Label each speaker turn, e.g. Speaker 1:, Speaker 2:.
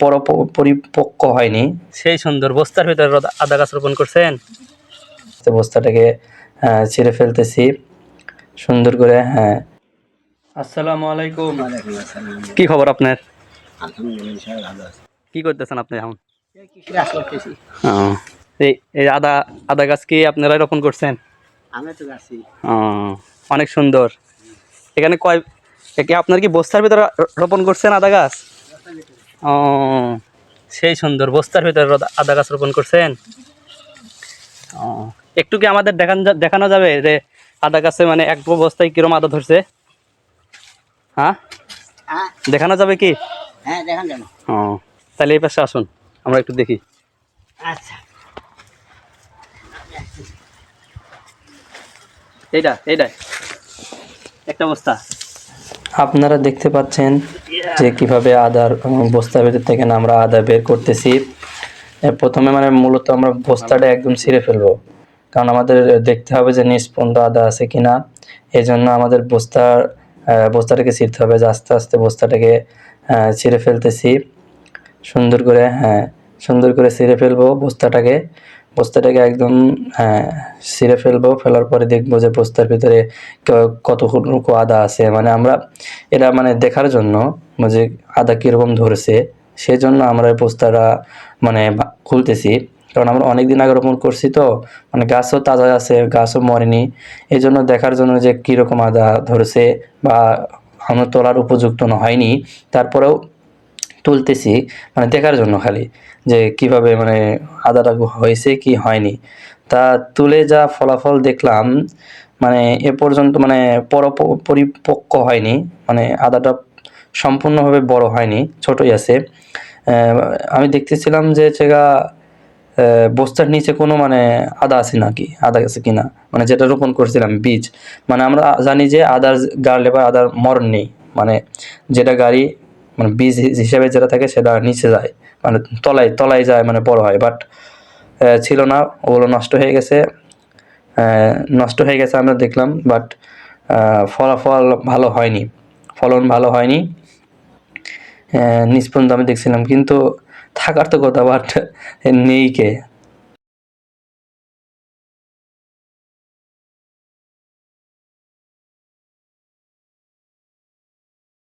Speaker 1: পর পরিপক্ক হয়নি।
Speaker 2: সেই সুন্দর বস্তার ভিতরে আদা গাছ রোপণ করছেন?
Speaker 1: বস্তাটাকে ছিঁড়ে ফেলতেছি। সুন্দর করে হ্যাঁ। আসসালামু আলাইকুম।
Speaker 2: কি খবর আপনার?
Speaker 3: আলহামদুলিল্লাহ
Speaker 2: কি করতেছেন আপনি এখন?
Speaker 3: এই
Speaker 2: আদা আদা গাছ কি আপনারা রোপণ করছেন? অনেক সুন্দর। এখানে কয় আপনার কি বস্তার ভিতরে রোপণ করছেন আদা গাছ? ও সেই সুন্দর বস্তার ভিতরে আদা গাছ রোপণ করছেন? ও, একটু কি আমাদের দেখান দেখানো যাবে যে আদা গাছে মানে এক বস্তায় কিরম আদা ধরছে? হ্যাঁ?
Speaker 3: হ্যাঁ।
Speaker 2: দেখানো যাবে কি?
Speaker 3: হ্যাঁ দেখান।
Speaker 2: ও তাহলে এই পাশে আসুন আমরা একটু দেখি।
Speaker 3: আচ্ছা।
Speaker 2: এইটা এইটা। একটা বস্তা।
Speaker 1: আপনারা দেখতে পাচ্ছেন যে কীভাবে আদার উম, বস্তার ভিতর থেকে না আমরা আদা বের করতেছি। প্রথমে মানে মূলত আমরা বস্তাটা একদম ছিঁড়ে ফেলব। কারণ আমাদের দেখতে হবে যে নিষ্পন্দ আদা আছে কিনা। এই জন্য আমাদের বস্তার বস্তাটাকে ছিঁড়তে হবে। যে আস্তে আস্তে বস্তাটাকে ছিঁড়ে ফেলতেছি। সুন্দর করে হ্যাঁ সুন্দর করে ছিঁড়ে ফেলব বস্তাটাকে। বস্তাটাকে একদম হ্যাঁ ছিঁড়ে ফেলব, ফেলার পরে দেখব যে বস্তার ভিতরে কতটুকু আদা আছে। মানে আমরা, এটা মানে দেখার জন্য যে আদা কীরকম ধরেছে সেই জন্য আমরা বস্তাটা মানে খুলতেছি। কারণ আমরা অনেক দিন আগে রোপণ করছি তো মানে গাছও তাজা আছে, গাছও মরেনি। এই জন্য দেখার জন্য যে কীরকম আদা ধরেছে বা আমরা তোলার উপযুক্ত হয়নি। তারপরেও তুলতেছি মানে দেখার জন্য খালি যে কীভাবে মানে আদাটা হয়েছে কি হয়নি। তা তুলে যা ফলাফল দেখলাম মানে এ পর্যন্ত মানে পর পরিপক্ক হয়নি মানে আদাটা সম্পূর্ণভাবে বড় হয়নি ছোটই আছে। আমি দেখতেছিলাম যে আহ, বস্তার নিচে কোনো মানে আদা আছে নাকি আদা আছে কিনা মানে যেটা রোপণ করছিলাম বীজ। মানে আমরা জানি যে আদার গাড়লে বা আদার মরণ নেই মানে যেটা গাড়ি মানে বীজ হিসেবে যেটা থাকে সেটা নিচে যায়। মানে তলায় তলায় যায় মানে বড় হয়। বাট ছিল না, ওগুলো নষ্ট হয়ে গেছে। নষ্ট হয়ে গেছে আমরা দেখলাম বাট ফলাফল ভালো হয়নি। ফলন ভালো হয়নি। নিজ পর্যন্ত আমি দেখছিলাম। কিন্তু থাকার তো কথা বাট নেই কে?